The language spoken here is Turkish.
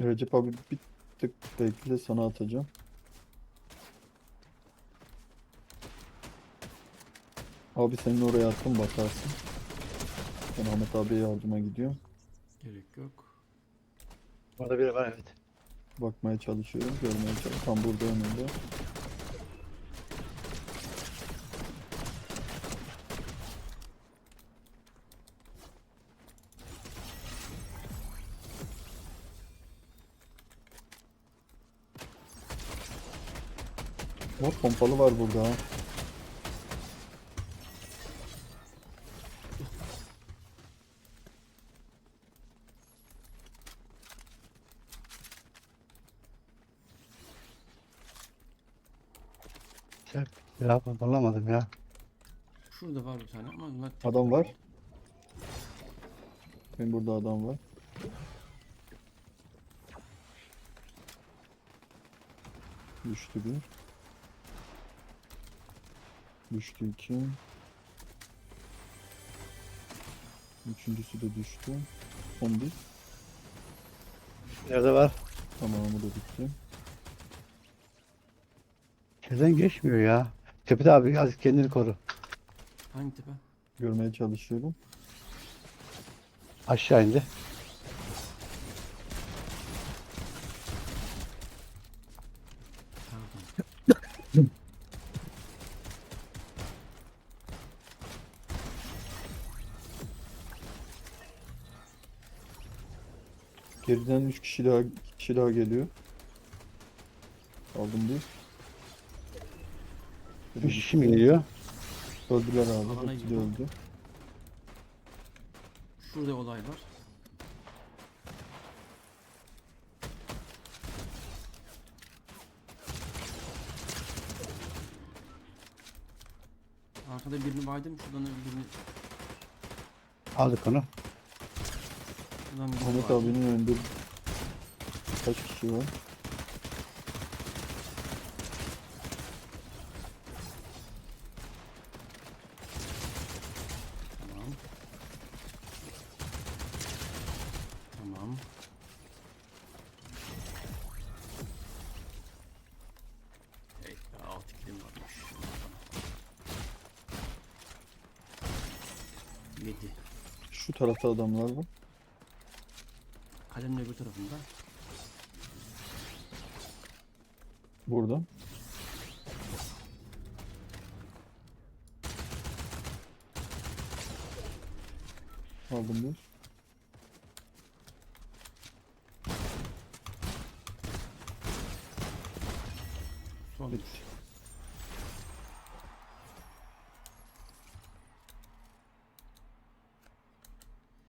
Recep abi bir tık bekle sana atacağım. Abi senin oraya attım bakarsın. Ben Ahmet abiye yardıma gidiyorum. Gerek yok. Orada biri var evet. Bakmaya çalışıyorum, görmeye çalışıyorum. Tam burada önümde. Bak pompalı var burada ha. Sen ya bulamadım ya. Şurada var bir tane ama bunlar tek- Adam var. Benim burada adam var. Düştü bir. Düştü iki. Üçüncüsü de düştü. 11. Nerede var? Tamamı da bitti. Şeyden geçmiyor ya. Tepede abi az kendini koru. Hangi tepe? Görmeye çalışıyorum. Aşağı indi. Geriden 3 kişi daha kişi daha geliyor. Aldım bir. Üç kişi mi geliyor? Öldüler abi. Alana Hepsi de öldü. Şurada olay var. Arkada birini baydım, şuradan birini, Aldık onu. Şuradan Ahmet abinin önünde kaç kişi var? Tamam. Tamam. Hey, be, alt ikilim varmış. Yedi. Şu tarafta adamlar var. Kalemin öbür tarafında. Burada. Aldım bir. Son.